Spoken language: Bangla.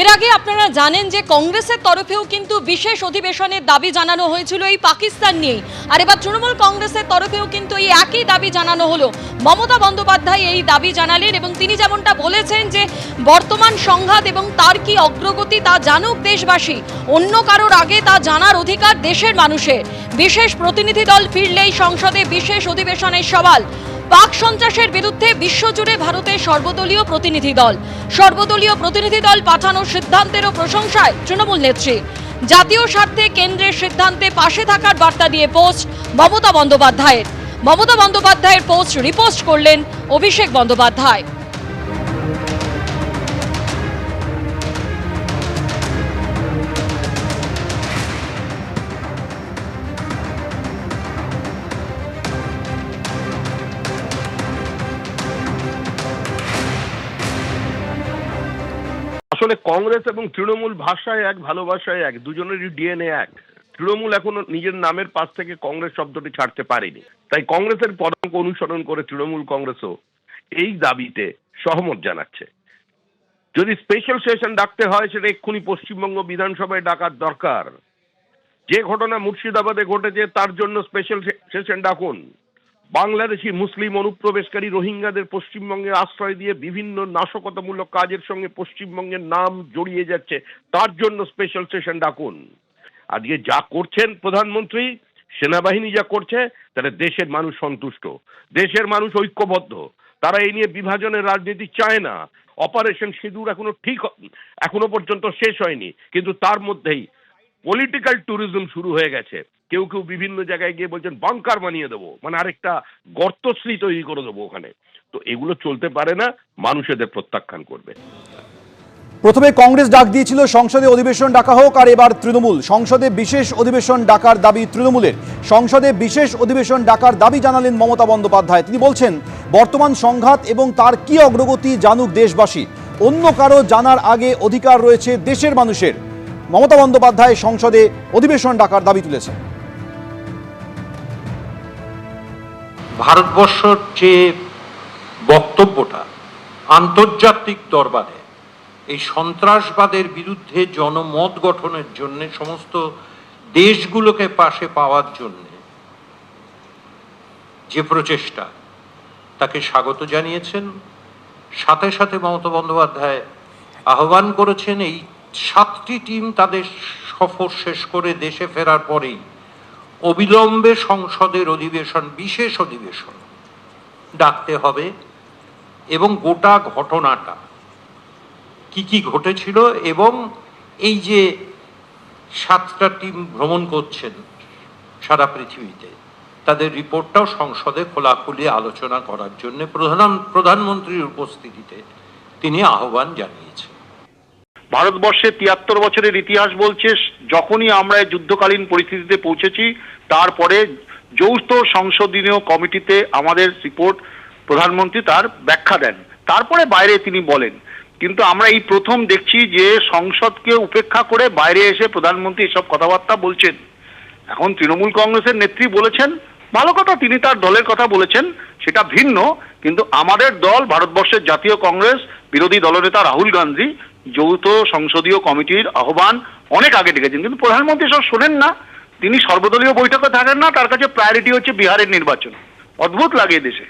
এর আগে আপনারা জানেন যে কংগ্রেসের তরফেও কিন্তু বিশেষ অধিবেশনের দাবি জানানো হয়েছিল এই পাকিস্তান নিয়েই। আর এবার তৃণমূল কংগ্রেসের তরফেও কিন্তু এই একই দাবি জানানো হলো। মমতা বন্দ্যোপাধ্যায় এই দাবি জানালেন এবং তিনি যেমনটা বলেছেন যে বর্তমান সংঘাত এবং তার কি অগ্রগতি তা জানুক দেশবাসী, অন্য কারোর আগে তা জানার অধিকার দেশের মানুষের। বিশেষ প্রতিনিধি দল ফিরলেই সংসদে বিশেষ অধিবেশনের সওয়াল। পাক সন্ত্রাসের বিরুদ্ধে বিশ্বজুড়ে ভারতের সর্বদলীয় প্রতিনিধি দল। সর্বদলীয় প্রতিনিধি দল পাঠানোর সিদ্ধান্তেরও প্রশংসায় তৃণমূল নেত্রী। জাতীয় স্বার্থে কেন্দ্রের সিদ্ধান্তে পাশে থাকার বার্তা দিয়ে পোস্ট মমতা বন্দ্যোপাধ্যায়ের। মমতা বন্দ্যোপাধ্যায়ের পোস্ট রিপোস্ট করলেন অভিষেক বন্দ্যোপাধ্যায়। আসলে কংগ্রেস এবং তৃণমূল ভাষায় এক, ভালোবাসায় এক, দুজনেরই ডিএনএ এক। তৃণমূল এখনও নিজের নামের পাশ থেকে কংগ্রেস শব্দটি ছাড়তে পারেনি। তাই কংগ্রেসের পদাঙ্ক অনুসরণ করে তৃণমূল কংগ্রেসও এই দাবিতে সহমত জানাচ্ছে। যদি স্পেশাল সেশন ডাকতে হয়, সেটা এক্ষুনি পশ্চিমবঙ্গ বিধানসভায় ডাকার দরকার। যে ঘটনা মুর্শিদাবাদে ঘটেছে, তার জন্য স্পেশাল সেশন ডাকুন। বাংলাদেশি মুসলিম অনুপ্রবেশকারী রোহিঙ্গাদের পশ্চিমবঙ্গে আশ্রয় দিয়ে বিভিন্ন নাশকতামূলক কাজের সঙ্গে পশ্চিমবঙ্গের নাম জড়িয়ে যাচ্ছে, তার জন্য স্পেশাল সেশন ডাকুন। আজকে যা করছেন প্রধানমন্ত্রী, সেনাবাহিনী যা করছে তাহলে দেশের মানুষ সন্তুষ্ট। দেশের মানুষ ঐক্যবদ্ধ। তারা এই নিয়ে বিভাজনের রাজনীতি চায় না। অপারেশন সিঁদুর এখনও ঠিক এখনও পর্যন্ত শেষ হয়নি। কিন্তু তার মধ্যেই পলিটিক্যাল ট্যুরিজম শুরু হয়ে গেছে। কেউ কেউ বিভিন্ন জায়গায় গিয়ে বলছেন বাংকার বানিয়ে দেবো। মানে আরেকটা গর্তশ্রী তৈরি করে দেবো ওখানে। তো এগুলো চলতে পারে না মানুষ এদের প্রত্যাখ্যান করবে। প্রথমে কংগ্রেস ডাক দিয়েছিল, সংসদে অধিবেশন ডাকা হোক, আর এবার তৃণমূল। সংসদে বিশেষ অধিবেশন ডাকার দাবি তৃণমূলের। সংসদে বিশেষ অধিবেশন ডাকার দাবি জানালেন মমতা বন্দ্যোপাধ্যায়। তিনি বলছেন, বর্তমান সংঘাত এবং তার কি অগ্রগতি জানুক দেশবাসী। অন্য কারও জানার আগে অধিকার রয়েছে দেশের মানুষের। মমতা বন্দ্যোপাধ্যায় সংসদে অধিবেশন ডাকার দাবি তুলেছেন। ভারতবর্ষর যে বক্তব্যটা আন্তর্জাতিক দরবারে, এই সন্ত্রাসবাদের বিরুদ্ধে জনমত গঠনের জন্য, সমস্ত দেশগুলোকে পাশে পাওয়ার জন্য যে প্রচেষ্টা, তাকে স্বাগত জানিয়েছেন। সাথে সাথে মমতা বন্দ্যোপাধ্যায় আহ্বান করেছেন, এই সাতটি টিম তাদের সফর শেষ করে দেশে ফেরার পরেই অবিলম্বে সংসদের অধিবেশন, বিশেষ অধিবেশন ডাকতে হবে এবং গোটা ঘটনাটা কি কি ঘটেছিল এবং এই যে সাতটা টিম ভ্রমণ করছেন সারা পৃথিবীতে, তাদের রিপোর্টটাও সংসদে খোলাখুলি আলোচনা করার জন্য প্রধান, প্রধানমন্ত্রীর উপস্থিতিতে তিনি আহ্বান জানিয়েছেন। ভারতবর্ষের তিয়াত্তর বছরের ইতিহাস বলছে, যখনই আমরা যুদ্ধকালীন পরিস্থিতিতে পৌঁছেছি, তারপরে যৌথ সংসদীয় কমিটিতে আমাদের রিপোর্ট প্রধানমন্ত্রী তার ব্যাখ্যা দেন। তারপরে বাইরে তিনি বলেন, কিন্তু আমরা এই প্রথম দেখছি যে সংসদকে উপেক্ষা করে বাইরে এসে প্রধানমন্ত্রী এসব কথাবার্তা বলছেন। এখন তৃণমূল কংগ্রেসের নেত্রী বলেছেন, ভালো কথা, তিনি তার দলের কথা বলেছেন, সেটা ভিন্ন, কিন্তু আমাদের দল, ভারতবর্ষের জাতীয় কংগ্রেস, বিরোধী দলনেতা রাহুল গান্ধী যৌথ সংসদীয় কমিটির আহ্বান অনেক আগে ডেকেছেন কিন্তু প্রধানমন্ত্রী সব শোনেন না। তিনি সর্বদলীয় বৈঠকে থাকেন না, তার কাছে প্রায়োরিটি হচ্ছে বিহারের নির্বাচন। অদ্ভুত লাগে দেশে।